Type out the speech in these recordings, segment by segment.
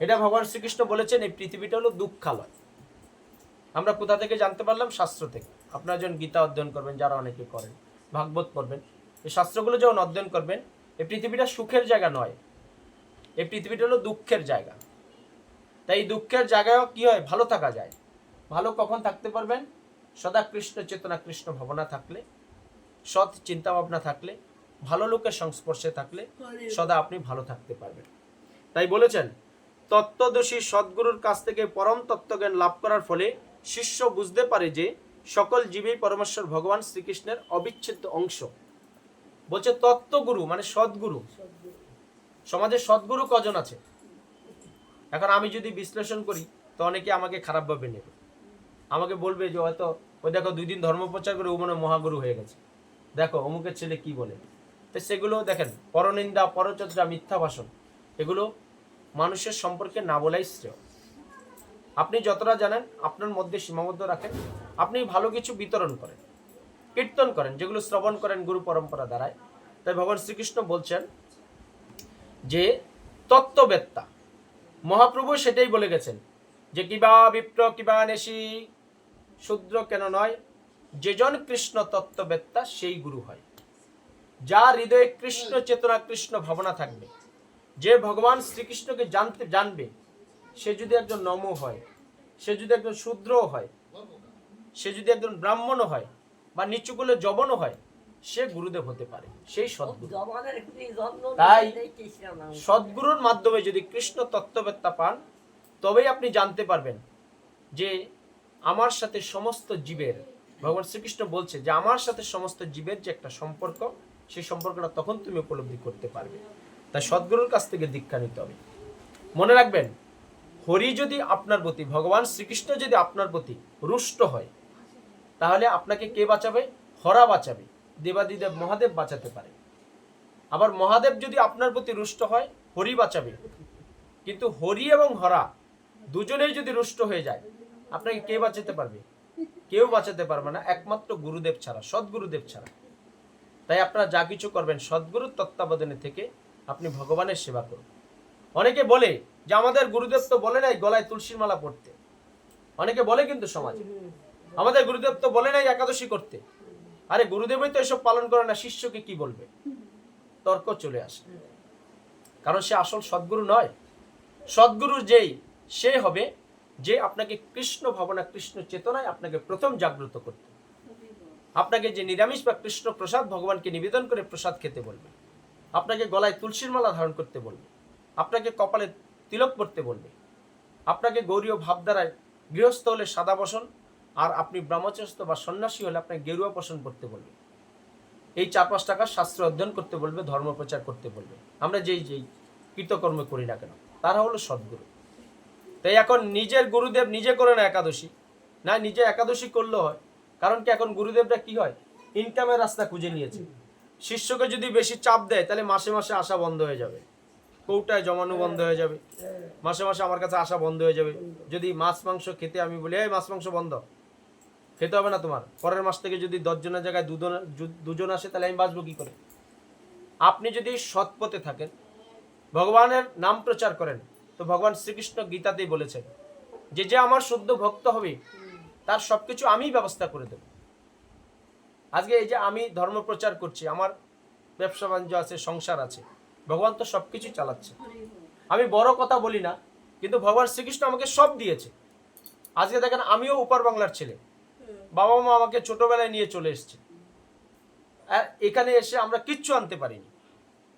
এটা ভগবান শ্রীকৃষ্ণ বলেছেন, এই পৃথিবীটা হলো দুঃখালয়। আমরা কোথা থেকে জানতে পারলাম? শাস্ত্র থেকে। আপনারা যখন গীতা অধ্যয়ন করবেন, যারা অনেকে করেন, ভাগবত পড়বেন, এই শাস্ত্রগুলো যখন অধ্যয়ন করবেন, এই পৃথিবীটা সুখের জায়গা নয়। এই পৃথিবীটা হলো দুঃখের জায়গা। তাই দুঃখের জায়গায়ও কি হয়? ভালো থাকা যায়। ভালো কখন থাকতে পারবেন? সদা কৃষ্ণ চেতনা, কৃষ্ণ ভাবনা থাকলে, সৎ চিন্তা ভাবনা থাকলে, ভালো লোকের সংস্পর্শে থাকলে, সদা আপনি ভালো থাকতে পারবেন। তাই বলেছেন তত্ত্বদোষী সদ্গুরুর কাছ থেকে পরম তত্ত্বজ্ঞান লাভ করার ফলে শিষ্য বুঝতে পারে যে সকল জীবই পরমেশ্বর ভগবান শ্রীকৃষ্ণের অবিচ্ছেদ্য অংশ। বলছে তত্ত্বগুরু মানে সদ্গুরু। সমাজে সদ্গুরু কজন আছে? এখন আমি যদি বিশ্লেষণ করি, তো অনেকে আমাকে খারাপভাবে নেবে। আমাকে বলবে যে, হয়তো, ওই দেখো, দুই দিন ধর্ম প্রচার করে ও মনে মহাগুরু হয়ে গেছে। দেখো, অমুকের ছেলে কি বলে? তো সেগুলো দেখেন, পরনিন্দা, পরচর্চা, মিথ্যা ভাষণ, এগুলো মানুষের সম্পর্কে না বলাই শ্রেয়। আপনি যতটা জানেন, আপনার মধ্যে সীমাবদ্ধ রাখেন। আপনি ভালো কিছু বিতরণ করেন, কীর্তন করেন, যেগুলো শ্রবণ করেন গুরু পরম্পরা দ্বারায় তাই ভগবান শ্রীকৃষ্ণ বলছেন যে, তত্ত্ববেত্তা। মহাপ্রভু সেটাই বলে গেছেন যে, কিবা বিপ্র, কিবা নেশি, শূদ্র কেন নয় যেজন কৃষ্ণ তত্ত্ববেত্তা, সেই গুরু হয়। যার হৃদয়ে কৃষ্ণ চেতনা, কৃষ্ণ ভাবনা থাকবে যে ভগবান শ্রীকৃষ্ণকে জানতে জানবে সে যদি একজন নম হয় সে যদি একজন শূদ্রও হয় সে যদি একজন ব্রাহ্মণও হয় বা নিচুকুলে জবনও হয় সে গুরুদেব হতে পারে। সেই সদ্গুরু। তাই সদ্গুরুর মাধ্যমে যদি কৃষ্ণ তত্ত্ববেত্তা পান তবেই আপনি জানতে পারবেন যে আমার সাথে সমস্ত জীবের ভগবান শ্রীকৃষ্ণ বলছে যে আমার সাথে সমস্ত জীবের যে একটা সম্পর্ক সেই সম্পর্কটা তখন তুমি উপলব্ধি করতে পারবে। তাই সদ্গুরুর কাছ থেকে দীক্ষা নিতে হবে। মনে রাখবেন, হরি যদি আপনার প্রতি, ভগবান শ্রীকৃষ্ণ যদি আপনার প্রতি রুষ্ট হয়, তাহলে আপনাকে কে বাঁচাবে? হরা বাঁচাবে, দেবাদিদেব মহাদেব বাঁচাতে পারে। আবার মহাদেব যদি আপনার প্রতি রুষ্ট হয়, হরি বাঁচাবে। কিন্তু হরি এবং হরা দুজনেই যদি রুষ্ট হয়ে যায়, আপনাকে কে বাঁচাতে পারবে? কেউ বাঁচাতে পারবে না, একমাত্র গুরুদেব ছাড়া, সদ্গুরুদেব ছাড়া। তাই আপনারা যা কিছু করবেন, সদ্গুরুর তত্ত্বাবধানে থেকে আপনি ভগবানের সেবা করুন। অনেকে বলে যে আমাদের গুরুদেব তো বলে নাই গলায় তুলসীর মালা পড়তে। অনেকে বলে কিন্তু সমাজে, আমাদের গুরুদেব তো বলে নাই একাদশী করতে। আরে গুরুদেবই তো এসব পালন করে না, শিষ্যকে কি বলবে? তর্ক চলে আসে। কারণ সে আসল সদ্গুরু নয়। সদ্গুরু যেই, সে হবে যে আপনাকে কৃষ্ণ ভাবনা, কৃষ্ণ চেতনায় আপনাকে প্রথম জাগ্রত করতে। আপনাকে যে নিরামিষ বা কৃষ্ণ প্রসাদ ভগবানকে নিবেদন করে প্রসাদ খেতে বলবে। আপনাকে গলায় তুলসীর মালা ধারণ করতে বলবে। আপনাকে কপালে তিলক পড়তে বলবে। আপনাকে গৌরীয় ভাবধারায় গৃহস্থ হলে সাদা বসন, আর আপনি ব্রহ্মচর্য বা সন্ন্যাসী হলে আপনাকে গেরুয়া পোষণ করতে বলবে। এই চার পাঁচ টাকা শাস্ত্র অধ্যয়ন করতে বলবে, ধর্ম প্রচার করতে বলবে। আমরা যেই যেই কৃতকর্ম করি না কেন, তারা হলো সদ্গুরু। তাই এখন নিজের গুরুদেব নিজে করে না একাদশী। না, নিজে একাদশী করলেও হয়। কারণ কি এখন গুরুদেবরা কি হয়? ইনকামের রাস্তা খুঁজে নিয়েছে। শিষ্যকে যদি বেশি চাপ দেয় তাহলে মাসে মাসে আসা বন্ধ হয়ে যাবে। কৌটায় জমানো বন্ধ হয়ে যাবে। মাসে মাসে আমার কাছে আসা বন্ধ হয়ে যাবে। যদি মাছ মাংস খেতে আমি বলি এই মাছ মাংস বন্ধ। খেতে হবে না তোমার। পরের মাস থেকে যদি দশজনের জায়গায় দুজন দুজন আসে তাহলে আমি বাঁচবো কি করে? আপনি যদি সৎ পথে থাকেন ভগবানের নাম প্রচার করেন তো ভগবান শ্রীকৃষ্ণ গীতাতেই বলেছেন যে যে আমার শুদ্ধ ভক্ত হবে তার সবকিছু আমিই ব্যবস্থা করে দেব। আজকে এই যে আমি ধর্ম প্রচার করছি, আমার ব্যবসা বাণিজ্য আছে, সংসার আছে, ভগবান তো সবকিছু চালাচ্ছে। আমি বড় কথা বলি না, কিন্তু ভগবান শ্রীকৃষ্ণ আমাকে সব দিয়েছে। আজকে দেখেন আমিও উপার বাংলার ছেলে। বাবা মা আমাকে ছোটবেলায় নিয়ে চলে এসেছে। আর এখানে এসে আমরা কিচ্ছু আনতে পারিনি।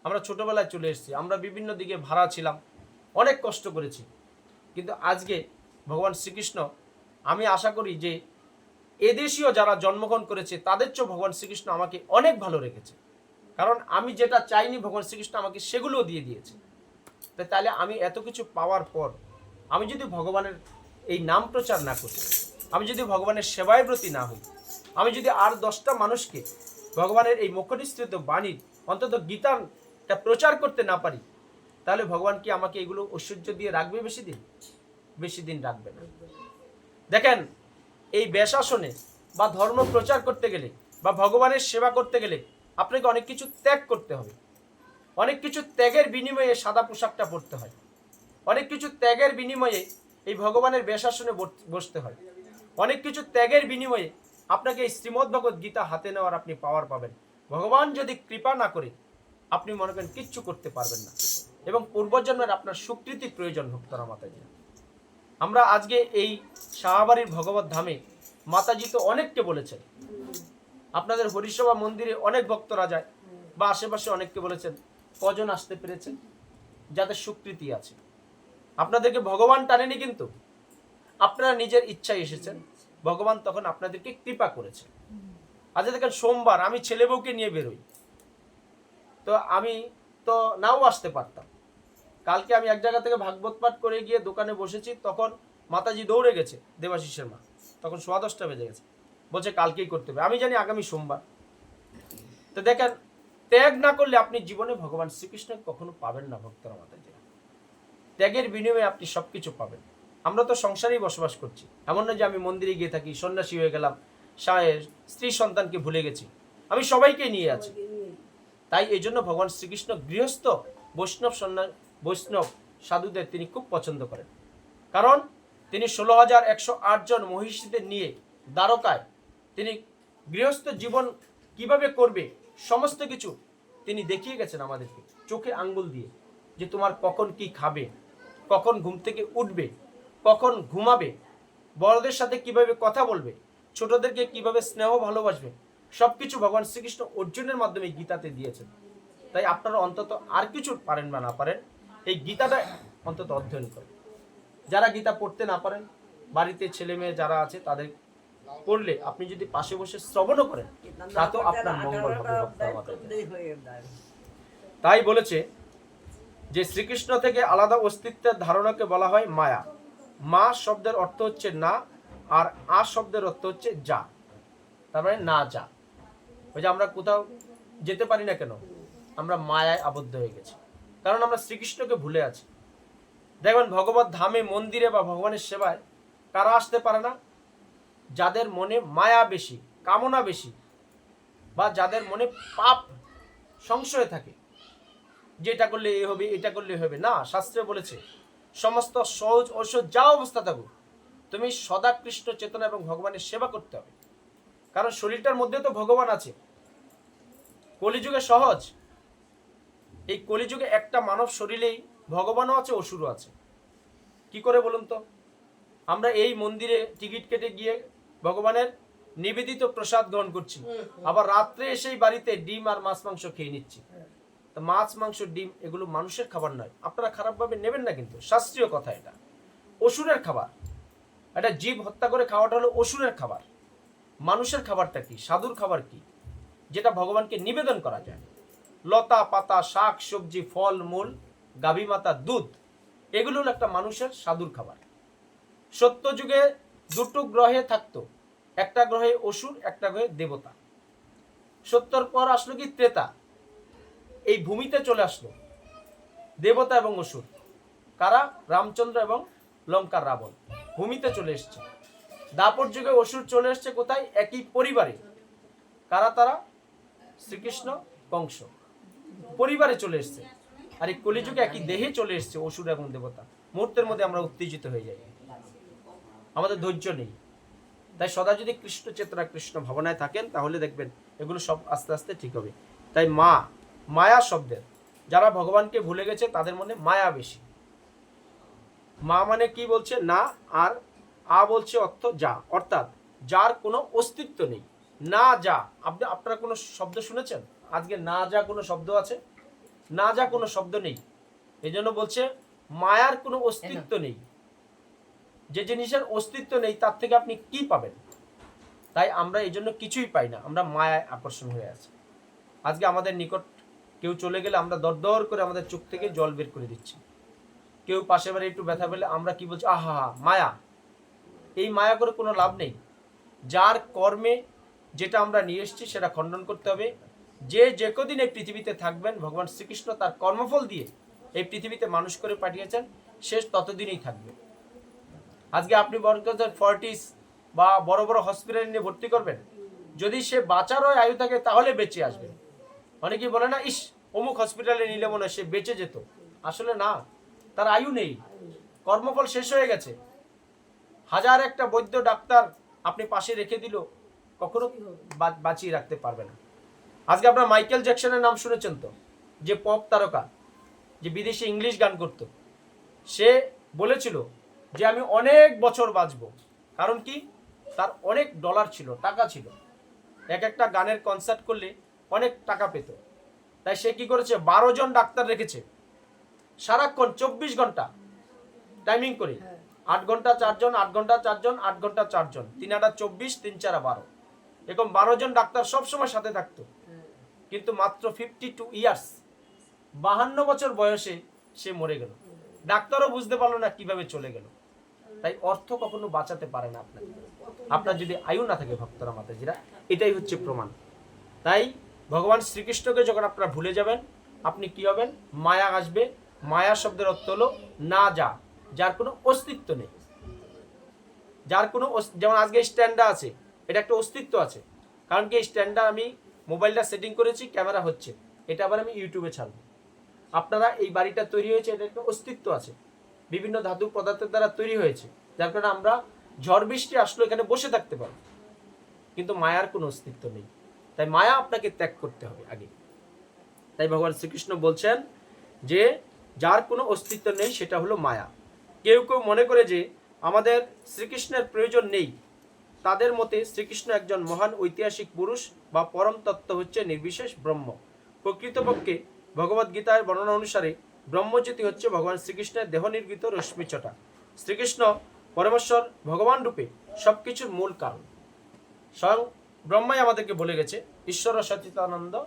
আমরা ছোটবেলায় চলে এসেছি, আমরা বিভিন্ন দিকে ভাড়া ছিলাম, অনেক কষ্ট করেছি। কিন্তু আজকে ভগবান শ্রীকৃষ্ণ, আমি আশা করি যে এদেশীয় যারা জন্মগ্রহণ করেছে, তাদের চেয়েও ভগবান শ্রীকৃষ্ণ আমাকে অনেক ভালো রেখেছে। কারণ আমি যেটা চাইনি, ভগবান শ্রীকৃষ্ণ আমাকে সেগুলোও দিয়ে দিয়েছে। তাহলে আমি এত কিছু পাওয়ার পর, আমি যদি ভগবানের এই নাম প্রচার না করি, আমি যদি ভগবানের সেবায় ব্রতী না হই, আমি যদি আর দশটা মানুষকে ভগবানের এই মুখনিস্তৃত বাণীর, অন্তত গীতাটা প্রচার করতে না পারি, তাহলে ভগবান কি আমাকে এগুলো ঐশ্বর্য দিয়ে রাখবে বেশি দিন? বেশি দিন রাখবে না। দেখেন এই বেশাসনে বা ধর্ম প্রচার করতে গেলে বা ভগবানের সেবা করতে গেলে আপনাকে অনেক কিছু ত্যাগ করতে হবে। অনেক কিছু ত্যাগের বিনিময়ে সাদা পোশাকটা পরতে হয়। অনেক কিছু ত্যাগের বিনিময়ে এই ভগবানের বেশাসনে বস- বসতে হয়। অনেক কিছু ত্যাগের বিনিময়ে আপনাকে এই শ্রীমদ্ ভগবত গীতা হাতে নেওয়ার আপনি পাওয়ার পাবেন। ভগবান যদি কৃপা না করে, আপনি মনে করেন কিচ্ছু করতে পারবেন না। এবং পূর্বজন্মের আপনার স্বীকৃতি প্রয়োজন ভক্তরা মাতাজি আমরা আজকে এই শাহবাড়ির ভগবত ধামে মাতাজি তো অনেককে বলেছেন। আপনাদের হরিসভা মন্দিরে অনেক ভক্তরা যায়, বা আশেপাশে অনেককে বলেছেন, কজন আসতে পেরেছেন যাদের স্বীকৃতি আছে। আপনাদেরকে ভগবান টানেনি কিন্তু, আপনারা নিজের ইচ্ছায় এসেছেন, ভগবান তখন আপনাদেরকে কৃপা করেছে। আজ দেখেন, সোমবার আমি ছেলে বউকে নিয়ে বেরোই, তো আমি তো নাও আসতে পারতাম। কালকে আমি এক জায়গা থেকে ভাগবত পাঠ করে গিয়ে দোকানে বসেছি, তখন মাতাজি দৌড়ে গেছে, দেবাশিসের মা। তখন সোয়া দশটা বেজে গেছে। বলছে, কালকেই করতে হবে। আমি জানি আগামী সোমবার। তো দেখেন, ত্যাগ না করলে আপনি জীবনে ভগবান শ্রীকৃষ্ণ কখনো পাবেন না, ভক্তরা মাতাজি ত্যাগের বিনিময়ে আপনি সবকিছু পাবেন। আমরা তো সংসারেই বসবাস করছি। এমন না যে আমি মন্দিরে গিয়ে থাকি, সন্ন্যাসী হয়ে গেলাম সা- স্ত্রী সন্তানকে ভুলে গেছি। আমি সবাইকে নিয়ে আছি। তাই এই জন্য ভগবান শ্রীকৃষ্ণ গৃহস্থ, বৈষ্ণব সন্ন্যাস বৈষ্ণব সাধুদের তিনি খুব পছন্দ করেন। কারণ তিনি ষোলো হাজার একশো জন মহিষীদের নিয়ে দ্বারকায় তিনি গৃহস্থ জীবন কীভাবে করবে, সমস্ত কিছু তিনি দেখিয়ে গেছেন আমাদেরকে। চোখে আঙ্গুল দিয়ে যে তোমার কখন কি খাবে, কখন ঘুম থেকে উঠবে, কখন ঘুমাবে, বড়দের সাথে কীভাবে কথা বলবে, ছোটদেরকে কীভাবে স্নেহ ভালোবাসবে সব কিছু ভগবান শ্রীকৃষ্ণ অর্জুনের মাধ্যমে গীতাতে দিয়েছেন। তাই আপনারা অন্তত আর কিছু পারেন বা না পারেন এই গীতাটা অন্তত অধ্যয়ন করেন যারা গীতা পড়তে না পারেন বাড়িতে ছেলে মেয়ে যারা আছে তাদের পড়লে আপনি যদি পাশে বসে শ্রবণও করেন তাতেও আপনার মঙ্গল হবে তাই বলেছে যে শ্রীকৃষ্ণ থেকে আলাদা অস্তিত্বের ধারণাকে বলা হয় মায়া। মা শব্দের অর্থ হচ্ছে না আর আ শব্দের অর্থ হচ্ছে যা। তার মানে না যা। ওই যে আমরা কোথাও যেতে পারি না কেন আমরা মায়ায় আবদ্ধ হয়ে গেছি। কারণ আমরা শ্রীকৃষ্ণকে ভুলে আছি। দেখবেন, ভগবত ধামে মন্দিরে বা ভগবানের সেবায় কারা আসতে পারে না। যাদের মনে মায়া বেশি, কামনা বেশি বা যাদের মনে পাপ সংশয় থাকে, যে এটা করলে এ হবে, এটা করলে হবে। না, শাস্ত্রে বলেছে, সমস্ত সহজ ঔষধ যা অবস্থা থাকুক, তুমি সদা কৃষ্ণ চেতনা এবং ভগবানের সেবা করতে হবে। কারণ শরীরটার মধ্যে তো ভগবান আছে। কলিযুগে সহজ। এই কলিযুগে একটা মানব শরীরেই ভগবানও আছে, অসুরও আছে। কি করে বলুন তো? আমরা এই মন্দিরে টিকিট কেটে গিয়ে ভগবানের নিবেদিত প্রসাদ গ্রহণ করছি। আবার রাত্রে এসেই বাড়িতে ডিম আর মাছ মাংস খেয়ে নিচ্ছি। তা মাছ, মাংস, ডিম এগুলো মানুষের খাবার নয়, আপনারা খারাপভাবে নেবেন না কিন্তু, শাস্ত্রীয় কথা এটা। অসুরের খাবার। এটা জীব হত্যা করে খাওয়াটা হলো অসুরের খাবার। মানুষের খাবারটা কি? সাধুর খাবার কি? যেটা ভগবানকে নিবেদন করা যায়। লতা, পাতা, শাক, সবজি, ফল, মূল, গাভী মাতা, দুধ, এগুলো একটা মানুষের সাধুর খাবার। সত্য যুগে দুটো গ্রহে থাকতো, একটা গ্রহে অসুর, একটা গ্রহে দেবতা। সত্যর পর আসলো কি ত্রেতা, এই ভূমিতে চলে আসলো, দেবতা এবং অসুর, কারা? রামচন্দ্র এবং লঙ্কার রাবণ, ভূমিতে চলে এসছে। দাপর যুগে অসুর চলে এসছে কোথায়? একই পরিবারে। কারা তারা? শ্রীকৃষ্ণ, কংস। পরিবারে চলে এসছে। আর এই কলিযুগে একই দেহে চলে এসছে অসুর এবং দেবতা। মুহূর্তের মধ্যে আমরা উত্তেজিত হয়ে যাই। আমাদের ধৈর্য নেই। তাই সদা যদি কৃষ্ণ চেতনা, কৃষ্ণ ভাবনায় থাকেন, তাহলে দেখবেন এগুলো সব আস্তে আস্তে ঠিক হবে। তাই মা, মায়া শব্দের। যারা ভগবানকে ভুলে গেছে, তাদের মনে মায়া বেশি। মা মানে কি বলছে? না, আর আ বলছে অর্থ যা। অর্থাৎ যার কোনো অস্তিত্ব নেই। না যা। আপনি, আপনারা কোনো শব্দ শুনেছেন? আজকে না যা কোনো শব্দ আছে না যা কোনো শব্দ নেই। এই জন্য বলছে মায়ার কোনো অস্তিত্ব নেই। যে জিনিসের অস্তিত্ব নেই তার থেকে আপনি কি পাবেন? তাই আমরা এই জন্য কিছুই পাই না। আমরা মায়ায় আকর্ষণ হয়ে আছি। আজকে আমাদের নিকট কেউ চলে গেলে আমরা দরদর করে আমাদের চোখ থেকে জল বের করে দিচ্ছি। কেউ পাশে বাড়ি একটু ব্যথা পেলে আমরা কি বলছি আহা মায়া। এই মায়া করে কোনো লাভ নেই। যার কর্মে যেটা আমরা নিয়ে এসেছি সেটা খণ্ডন করতে হবে। যে যে কদিন এই পৃথিবীতে থাকবেন ভগবান শ্রীকৃষ্ণ তার কর্মফল দিয়ে এই পৃথিবীতে মানুষ করে পাঠিয়েছেন শেষ ততদিনই থাকবে। আজকে আপনি বরকতের ফর্টিস বা বড় বড় হসপিটালে নিয়ে ভর্তি করবেন যদি সে বাঁচারও আয়ু থাকে তাহলে বেঁচে আসবে। অনেকেই বলে না ইস অমুক হসপিটালে নিলে মনে হয় সে বেঁচে যেত। আসলে না তার আয়ু নেই। কর্মফল শেষ হয়ে গেছে। হাজার একটা বৈদ্য ডাক্তার আপনি পাশে রেখে দিল কখনো বাঁচিয়ে রাখতে পারবে না। আজকে আপনার মাইকেল জ্যাকসনের নাম শুনেছেন তো? যে পপ তারকা যে বিদেশে ইংলিশ গান করত। সে বলেছিল যে আমি অনেক বছর বাঁচবো। কারণ কি? তার অনেক ডলার ছিল টাকা ছিল। এক একটা গানের কনসার্ট করলে অনেক টাকা পেত। তাই সে কি করেছে? বারো জন ডাক্তার রেখেছে। সারাক্ষণ চব্বিশ ঘণ্টা টাইমিং করে। আট ঘণ্টা চারজন আট ঘণ্টা চারজন আট ঘণ্টা চারজন তিন আটা চব্বিশ তিন চারা বারো। এরকম বারো জন ডাক্তার সবসময় সাথে থাকতো। কিন্তু মাত্র ফিফটি টু ইয়ার্স বাহান্ন বছর বয়সে সে মরে গেল। ডাক্তারও বুঝতে পারল না কীভাবে চলে গেল। তাই অর্থ কখনো বাঁচাতে পারে না আপনাকে। আপনার যদি আয়ু না থাকে, ভক্তরা মাতাজিরা, এটাই হচ্ছে প্রমাণ। তাই ভগবান শ্রীকৃষ্ণকে যখন আপনারা ভুলে যাবেন, আপনি কি হবেন? মায়া আসবে। মায়া শব্দের অর্থ হলো না যা, যার কোনো অস্তিত্ব নেই। যার কোনো যেমন আজকে স্ট্যান্ডা আছে, এটা একটা অস্তিত্ব আছে। কারণ কি এই স্ট্যান্ডা আমি মোবাইলটা সেটিং করেছি ক্যামেরা হচ্ছে। এটা আবার আমি ইউটিউবে ছাড়বো। আপনারা এই বাড়িটা তৈরি হয়েছে, এটা একটা অস্তিত্ব আছে। বিভিন্ন ধাতু পদার্থের দ্বারা তৈরি হয়েছে। যার কারণে আমরা ঝড় বৃষ্টি আসলো, এখানে বসে থাকতে পারব। কিন্তু মায়ার কোনো অস্তিত্ব নেই। তাই মায়া আপনাকে ত্যাগ করতে হবে আগে। তাই ভগবান শ্রীকৃষ্ণ বলছেন যে, যার কোনো অস্তিত্ব নেই, সেটা হলো মায়া। কেউ কেউ মনে করে যে, আমাদের শ্রীকৃষ্ণের প্রয়োজন নেই। তাদের মতে শ্রীকৃষ্ণ একজন মহান ঐতিহাসিক পুরুষ বা পরম তত্ত্ব হচ্ছে নির্বিশেষ ব্রহ্ম। প্রকৃতপক্ষে ভগবদ গীতার বর্ণনা অনুসারে ব্রহ্মজ্যোতি হচ্ছে ভগবান শ্রীকৃষ্ণের দেহ নির্গিত রশ্মিচটা। শ্রীকৃষ্ণ পরমেশ্বর ভগবান রূপে সবকিছুর মূল কারণ। স্বয়ং ব্রহ্মাই আমাদেরকে বলে গেছে, ঈশ্বর সচিতানন্দ,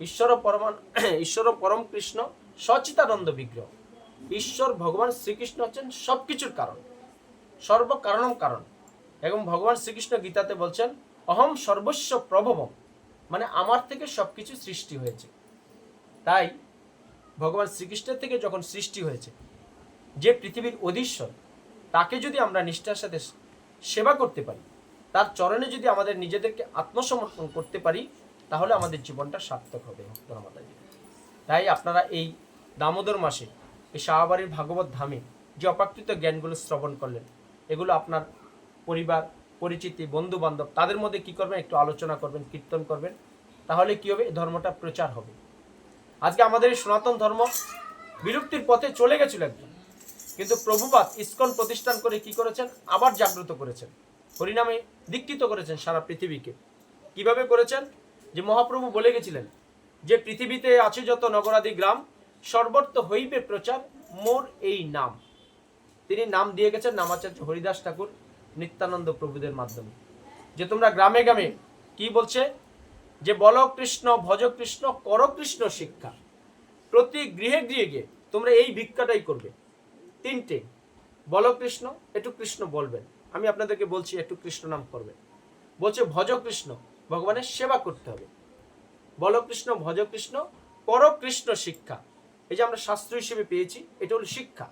ঈশ্বর পরমান, ঈশ্বর পরম কৃষ্ণ, সচিতানন্দ বিগ্রহ। ঈশ্বর ভগবান শ্রীকৃষ্ণ হচ্ছেন সবকিছুর কারণ। সর্বকারণম কারণ। এবং ভগবান শ্রীকৃষ্ণ গীতাতে বলছেন, অহম সর্বস্ব প্রভবম। মানে আমার থেকে সবকিছু সৃষ্টি হয়েছে। তাই ভগবান শ্রীকৃষ্ণের থেকে যখন সৃষ্টি হয়েছে, যে পৃথিবীর অধীশ্বর, তাকে যদি আমরা নিষ্ঠার সাথে সেবা করতে পারি, তার চরণে যদি আমাদের নিজেদেরকে আত্মসমর্পণ করতে পারি, তাহলে আমাদের জীবনটা সার্থক হবে ভক্তরা তাই আপনারা এই দামোদর মাসে, এই শাহবাড়ির ভাগবত ধামে যে অপাকৃত জ্ঞানগুলো শ্রবণ করলেন, এগুলো আপনার পরিবার, পরিচিতি বন্ধু বান্ধব তাদের মধ্যে কি করবেন? একটু আলোচনা করবেন, কীর্তন করবেন। তাহলে কি হবে? ধর্মটা প্রচার হবে। আজকে আমাদের এই সনাতন ধর্ম বিলুপ্তির পথে চলে গেছিল একদম। কিন্তু প্রভুপাত ইস্কন প্রতিষ্ঠান করে কি করেছেন? আবার জাগ্রত করেছেন। হরিনামে দীক্ষিত করেছেন সারা পৃথিবীকে। কীভাবে করেছেন? যে মহাপ্রভু বলে গেছিলেন যে, পৃথিবীতে আছে যত নগরাদি গ্রাম, সর্বত্র হইবে প্রচার, মোর এই নাম। তিনি নাম দিয়ে গেছেন নামাচার্য হরিদাস ঠাকুর। নিত্যানন্দ প্রভুদের মাধ্যমে। যে তোমরা গ্রামে গ্রামে কি বলছে? যে বল কৃষ্ণ, ভজ কৃষ্ণ, কর কৃষ্ণ শিক্ষা। প্রতি গৃহে গৃহে গিয়ে তোমরা এই ভিক্ষাটাই করবে। তিনটে, বল কৃষ্ণ, একটু কৃষ্ণ বলবেন। আমি আপনাদেরকে বলছি, একটু কৃষ্ণ নাম করবেন। বলছে, ভজ কৃষ্ণ, ভগবানের সেবা করতে হবে। বল কৃষ্ণ, ভজ কৃষ্ণ, কর কৃষ্ণ শিক্ষা। এই যে আমরা শাস্ত্র হিসেবে পেয়েছি, এটা হলো শিক্ষা।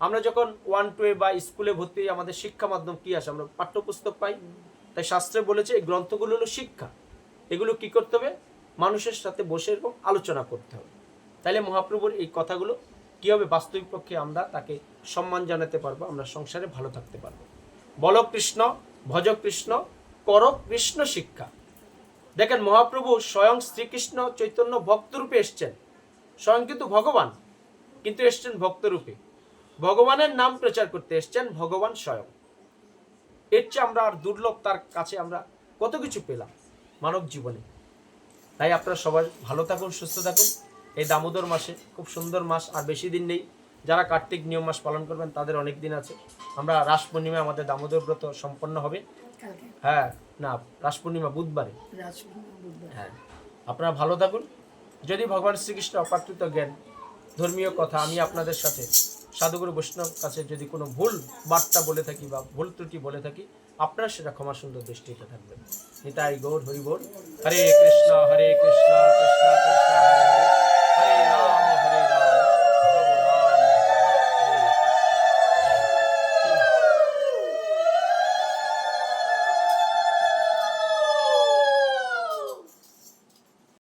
আমরা যখন ওয়ান টু বা স্কুলে ভর্তি হই, আমাদের শিক্ষা মাধ্যম কি আসে আমরা পাঠ্যপুস্তক পাই। তাই শাস্ত্রে বলেছে, এই গ্রন্থগুলো হলো শিক্ষা। এগুলো কি করতে হবে? মানুষের সাথে বসে এরকম আলোচনা করতে হবে। তাহলে মহাপ্রভুর এই কথাগুলো কীভাবে বাস্তবিক পক্ষে আমরা তাকে সম্মান জানাতে পারব? আমরা সংসারে ভালো থাকতে পারব। বল কৃষ্ণ, ভজ কৃষ্ণ, কর কৃষ্ণ শিক্ষা। দেখেন, মহাপ্রভু স্বয়ং শ্রীকৃষ্ণ চৈতন্য ভক্তরূপে এসছেন। স্বয়ং কিন্তু ভগবান, কিন্তু এসছেন ভক্তরূপে। ভগবানের নাম প্রচার করতে এসছেন ভগবান স্বয়ং। এর চেয়ে আমরা আর দুর্লভ তার কাছে আমরা কত কিছু পেলাম মানব জীবনে। তাই আপনারা সবাই ভালো থাকুন সুস্থ থাকুন। এই দামোদর মাসে খুব সুন্দর মাস আর বেশি দিন নেই। যারা কার্তিক নিয়ম মাস পালন করবেন তাদের অনেক দিন আছে। আমরা রাস পূর্ণিমা আমাদের দামোদর ব্রত সম্পন্ন হবে। হ্যাঁ না রাস পূর্ণিমা বুধবারে। হ্যাঁ আপনারা ভালো থাকুন। যদি ভগবান শ্রীকৃষ্ণ অপ্রাকৃত জ্ঞান ধর্মীয় কথা আমি আপনাদের সাথে সাধুগুরু বৈষ্ণব কাছে যদি কোনো ভুল বার্তা বলে থাকি বা ভুল ত্রুটি বলে থাকি, আপনার সেটা ক্ষমা সুন্দর দৃষ্টিতে থাকবেন। নিতাই গৌর হরি গৌর হরে কৃষ্ণ হরে কৃষ্ণ কৃষ্ণ কৃষ্ণ, হরে হরে।